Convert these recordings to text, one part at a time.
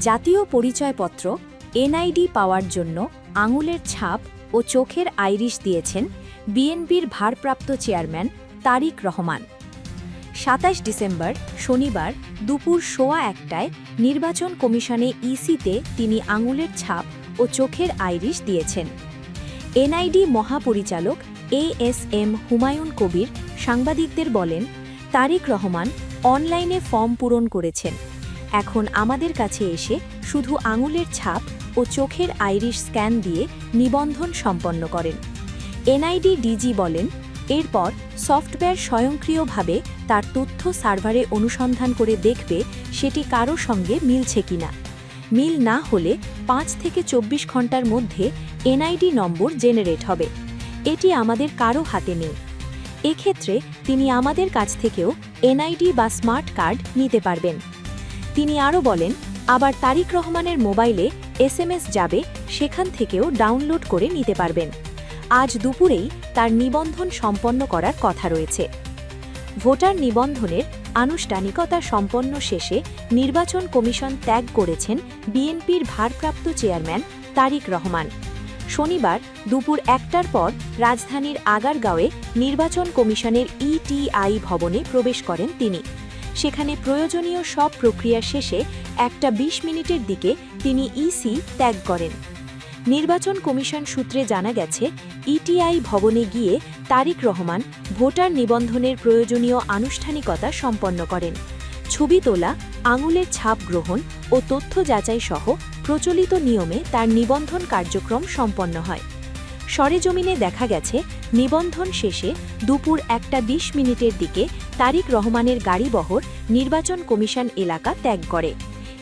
জাতীয় পরিচয়পত্র, এনআইডি পাওয়ার জন্য আঙুলের ছাপ ও চোখের আইরিশ দিয়েছেন বিএনপির ভারপ্রাপ্ত চেয়ারম্যান তারিক রহমান। সাতাশ ডিসেম্বর, শনিবার, দুপুর সোয়া একটায় নির্বাচন কমিশনে ইসিতে তিনি আঙুলের ছাপ ও চোখের আইরিশ দিয়েছেন। এনআইডি মহাপরিচালক A S M Humayun Kabir সাংবাদিকদের বলেন, তারিক রহমান অনলাইনে ফর্ম পূরণ করেছেন। এখন আমাদের কাছে এসে শুধু আঙুলের ছাপ ও চোখের আইরিশ স্ক্যান দিয়ে নিবন্ধন সম্পন্ন করেন। এনআইডি ডিজি বলেন, এরপর সফটওয়্যার স্বয়ংক্রিয়ভাবে তার তথ্য সার্ভারে অনুসন্ধান করে দেখবে সেটি কারও সঙ্গে মিলছে কিনা। মিল না হলে পাঁচ থেকে চব্বিশ ঘণ্টার মধ্যে এনআইডি নম্বর জেনারেট হবে। এটি আমাদের কারও হাতে নেই। এক্ষেত্রে তিনি আমাদের কাছ থেকেও এনআইডি বা স্মার্ট কার্ড নিতে পারবেন। তিনি আরও বলেন, আবার তারিক রহমানের মোবাইলে এসএমএস যাবে, সেখান থেকেও ডাউনলোড করে নিতে পারবেন। আজ দুপুরেই তার নিবন্ধন সম্পন্ন করার কথা রয়েছে। ভোটার নিবন্ধনের আনুষ্ঠানিকতা সম্পন্ন শেষে নির্বাচন কমিশন ত্যাগ করেছেন বিএনপির ভারপ্রাপ্ত চেয়ারম্যান তারিক রহমান। শনিবার দুপুর একটার পর রাজধানীর আগারগাঁওয়ে নির্বাচন কমিশনের ইটিআই ভবনে প্রবেশ করেন তিনি। সেখানে প্রয়োজনীয় সব প্রক্রিয়া শেষে একটা ২০ মিনিটের দিকে তিনি ইসি ত্যাগ করেন। নির্বাচন কমিশন সূত্রে জানা গেছে ইটিআই ভবনে গিয়ে তারিক রহমান ভোটার নিবন্ধনের প্রয়োজনীয় আনুষ্ঠানিকতা সম্পন্ন করেন। ছবি তোলা, আঙুলের ছাপ গ্রহণ ও তথ্য যাচাই সহ প্রচলিত নিয়মে তার নিবন্ধন কার্যক্রম সম্পন্ন হয়। সরেজমিনে দেখা গেছে, নিবন্ধন শেষে দুপুর একটা ২০ মিনিটের দিকে তারিক রহমানের গাড়িবহর নির্বাচন কমিশন এলাকা ত্যাগ করে।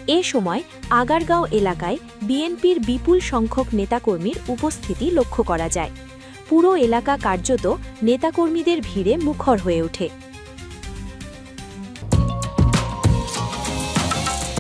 এ সময় আগারগাঁও এলাকায় বিএনপির বিপুল সংখ্যক নেতাকর্মীর উপস্থিতি লক্ষ্য করা যায়। পুরো এলাকা কার্যত নেতাকর্মীদের ভিড়ে মুখর হয়ে ওঠে।